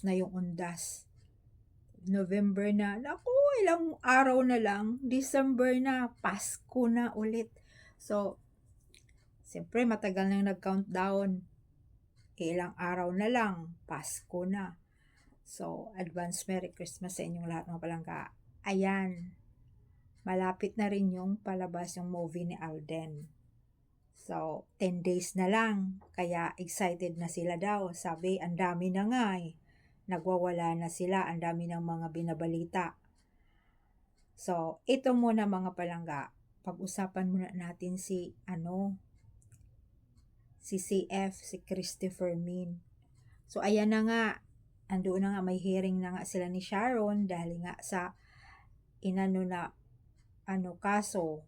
na yung undas. November na, naku, ilang araw na lang, December na, Pasko na ulit. So, siyempre matagal nang nag-countdown. Ilang araw na lang, Pasko na. So, advance Merry Christmas sa inyong lahat mga palangga. Ayan, malapit na rin yung palabas yung movie ni Alden. So, 10 days na lang. Kaya excited na sila daw. Sabi, ang dami na nga eh. Nagwawala na sila. Ang dami ng mga binabalita. So, ito muna mga palangga. Pag-usapan muna natin si, ano, si CF, si Christopher Min. So, ayan na nga. Andoon na nga, may hearing na nga sila ni Sharon dahil nga sa inano na ano kaso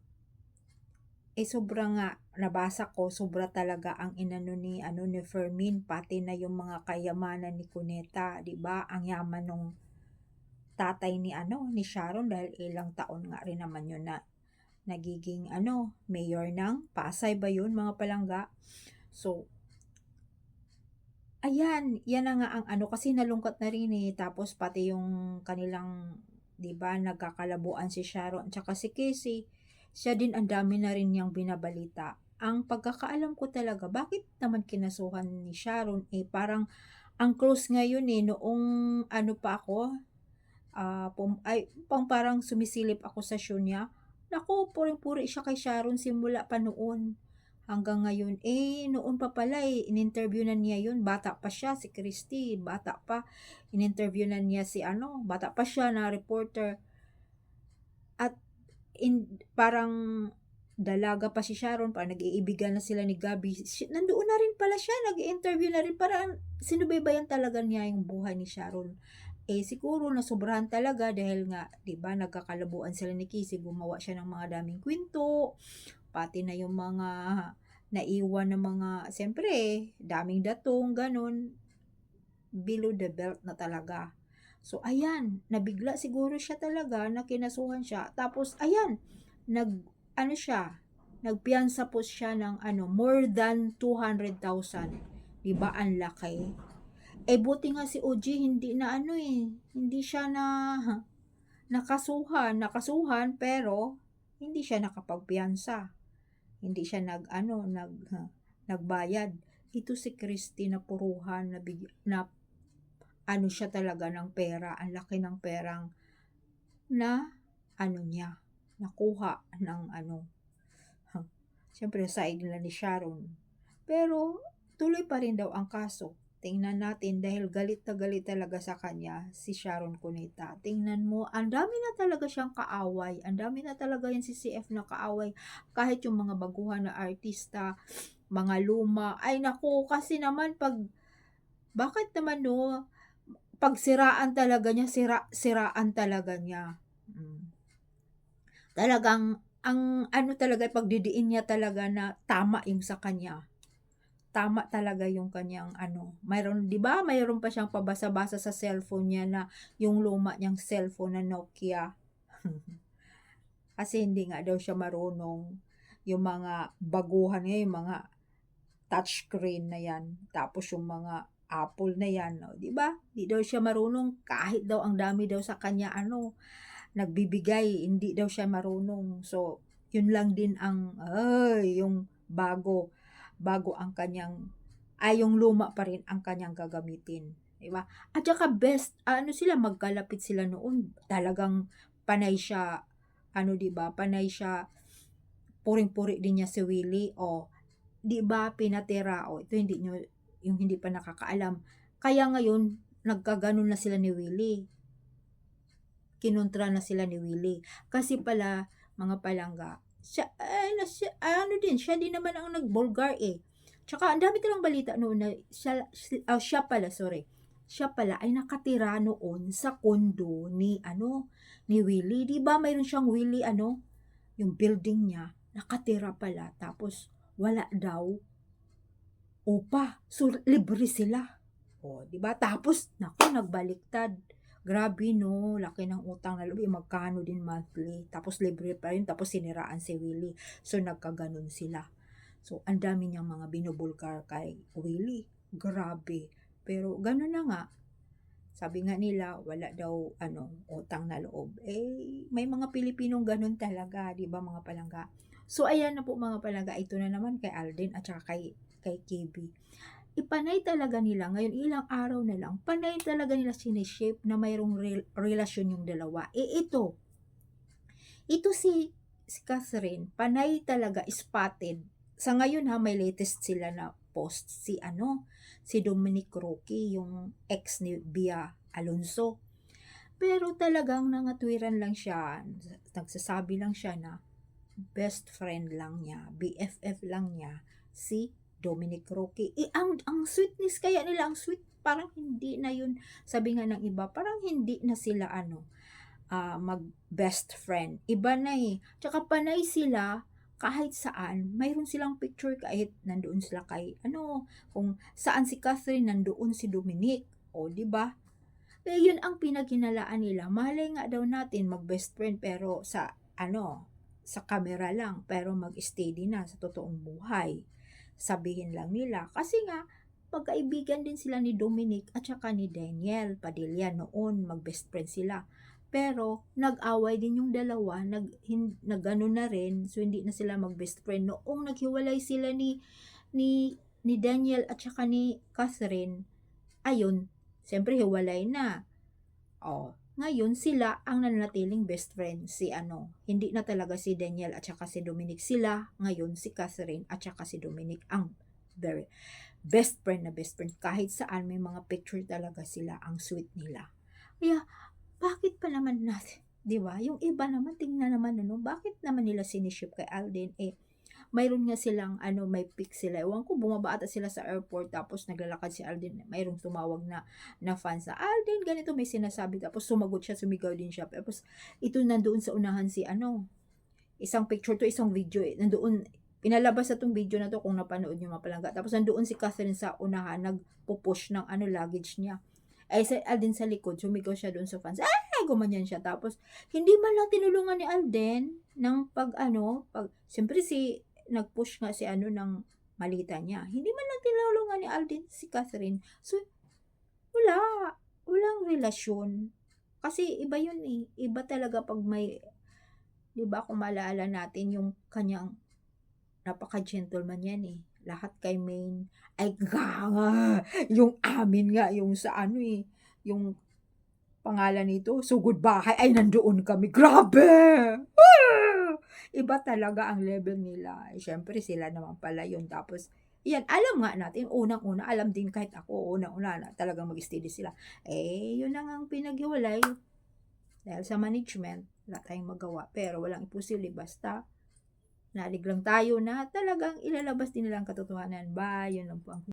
eh sobra nga nabasa ko sobra talaga ang inano ni ano ni Fermin pati na yung mga kayamanan ni Cuneta, 'di ba? Ang yaman nung tatay ni ano ni Sharon dahil ilang taon nga rin naman yun na nagiging ano mayor ng Pasay ba yun mga palangga. So ayan, yan na nga ang ano kasi nalungkot na rin eh tapos pati yung kanilang 'di ba nagkakalabuan si Sharon at si Casey siya din ang dami na rin niyang binabalita. Ang pagkakaalam ko talaga, bakit naman kinasuhan ni Sharon? Eh, parang ang close ngayon eh, noong ano pa ako, uh, pum, ay, pang parang sumisilip ako sa show niya. Naku, puring-puri siya kay Sharon simula pa noon. Hanggang ngayon, eh, noon pa pala eh, in-interview na niya yun, bata pa siya, si Christy, bata pa, in-interview na niya si ano, bata pa siya na reporter. At in, parang dalaga pa si Sharon, parang nag-iibigan na sila ni Gabi. Nandoon na rin pala siya, nag-interview na rin, parang sinubaybayan talaga niya yung buhay ni Sharon. Eh siguro na sobrahan talaga dahil nga, 'di ba, nagkakalabuan sila ni Casey, gumawa siya ng mga daming kwento, pati na yung mga naiwan ng mga, siyempre, daming datong, ganun, below the belt na talaga. So, ayan, nabigla siguro siya talaga na kinasuhan siya. Tapos, ayan, nag, ano siya, nagpiyansa po siya ng ano, more than 200,000. Diba, ang laki. Eh, buti nga si OG, hindi na ano eh, hindi siya na, nakasuhan, nakasuhan, pero, hindi siya nakapagpiyansa. Hindi siya nag, ano, nag, nagbayad. Ito si Christina Puruhan na, big, na ano siya talaga ng pera, ang laki ng perang na ano niya, nakuha ng ano. Siyempre, side nila ni Sharon. Pero, tuloy pa rin daw ang kaso. Tingnan natin dahil galit na galit talaga sa kanya si Sharon Cuneta. Tingnan mo, ang dami na talaga siyang kaaway. Ang dami na talaga yung si CF na kaaway. Kahit yung mga baguhan na artista, mga luma. Ay naku, kasi naman pag, bakit naman no, pagsiraan talaga niya, sira, siraan talaga niya. Hmm. Talagang, ang ano talaga, pagdidiin niya talaga na tama yung sa kanya. Tama talaga yung kanyang ano. Mayroon, di ba, mayroon pa siyang pabasa-basa sa cellphone niya na yung luma niyang cellphone na Nokia. Kasi hindi nga daw siya marunong yung mga baguhan niya, yung mga touchscreen na yan. Tapos yung mga Apple na yan, no? 'di ba? Di daw siya marunong kahit daw ang dami daw sa kanya ano nagbibigay, hindi daw siya marunong. So, yun lang din ang ay yung bago bago ang kanyang ay yung luma pa rin ang kanyang gagamitin. 'Di ba? At saka best ano sila magkalapit sila noon. Talagang panay siya ano 'di ba? Panay siya puring-puri din niya si Willie o 'di ba pinatira o ito hindi niyo yung hindi pa nakakaalam. Kaya ngayon, nagkaganon na sila ni Willie. Kinontra na sila ni Willie. Kasi pala, mga palangga, siya, ay, na, siya, ano din, siya din naman ang nagbulgar eh. Tsaka, ang dami ko balita noon na siya, uh, siya pala, sorry, siya pala ay nakatira noon sa kondo ni, ano, ni Willie. Di ba mayroon siyang Willie, ano, yung building niya, nakatira pala. Tapos, wala daw upa. So, libre sila. O, di ba? Tapos, naku, nagbaliktad. Grabe, no? Laki ng utang na loob. Magkano din monthly. Tapos, libre pa rin. Tapos, siniraan si Willie. So, nagkaganon sila. So, ang dami niyang mga binubulgar kay Willie. Grabe. Pero, gano'n na nga. sabi nga nila wala daw ano, utang na loob. Eh, may mga Pilipinong gano'n talaga, 'di ba mga palangga? So ayan na po mga palangga, ito na naman kay Alden at saka kay kay KB. Ipanay talaga nila ngayon ilang araw na lang, panay talaga nila sine-shape na mayroong rel relasyon yung dalawa. Eh, ito, ito si si Catherine, panay talaga spotted. Sa ngayon ha, may latest sila na post si ano, si Dominic Roque, yung ex ni Bia Alonso. Pero talagang nangatwiran lang siya, nagsasabi lang siya na best friend lang niya, BFF lang niya, si Dominic Roque. Eh, ang, ang sweetness kaya nila, ang sweet, parang hindi na yun, sabi nga ng iba, parang hindi na sila ano, ah, mag best friend. Iba na eh. Tsaka panay sila, kahit saan, mayroon silang picture kahit nandoon sila kay, ano, kung saan si Catherine, nandoon si Dominic. O, di ba? Eh, yun ang pinaghinalaan nila. Malay nga daw natin mag-best friend pero sa, ano, sa camera lang. Pero mag-steady na sa totoong buhay. Sabihin lang nila. Kasi nga, pagkaibigan din sila ni Dominic at saka ni Daniel Padilla noon. Mag-best friend sila. Pero, nag-away din yung dalawa, nag, nagano na rin, so hindi na sila mag-best friend. Noong naghiwalay sila ni, ni, ni Daniel at saka ni Catherine, ayun, siyempre hiwalay na. Oh, ngayon sila ang nanatiling best friend si ano, hindi na talaga si Daniel at saka si Dominic. Sila, ngayon si Catherine at saka si Dominic ang very best friend na best friend. Kahit saan may mga picture talaga sila ang sweet nila. Kaya bakit pa naman natin, 'di ba? Yung iba naman tingnan naman ano, bakit naman nila siniship kay Alden? Eh mayroon nga silang ano, may pic sila. Ewan ko, bumaba ata sila sa airport tapos naglalakad si Alden. Mayroong tumawag na, na fan sa Alden, ganito may sinasabi. Tapos sumagot siya, sumigaw din siya. Tapos ito nandoon sa unahan si ano, isang picture to, isang video eh. Nandoon, pinalabas na tong video na to kung napanood nyo mga palangga. Tapos nandoon si Catherine sa unahan, nagpo-push ng ano, luggage niya. Ay, sa Alden sa likod, sumigaw siya doon sa fans. Ah, gumanyan siya. Tapos, hindi man lang tinulungan ni Alden ng pag ano, pag, siyempre si, nag-push nga si ano ng malita niya. Hindi man lang tinulungan ni Alden si Catherine. So, wala. Walang relasyon. Kasi iba yun eh. Iba talaga pag may, di ba kung maalala natin yung kanyang napaka-gentleman yan eh. Lahat kay Maine ay ganga. Yung amin nga, yung sa ano eh, yung pangalan nito, sugod bahay, ay nandoon kami. Grabe! Ah! Iba talaga ang level nila. Eh, Siyempre, sila naman pala yun. Tapos, yan, alam nga natin, unang-una, alam din kahit ako, unang-una na talagang mag-steady sila. Eh, yun lang ang pinaghiwalay. Dahil sa management, wala tayong magawa. Pero walang imposible, basta nalig lang tayo na talagang ilalabas din nila ang katotohanan ba, yun lang po ang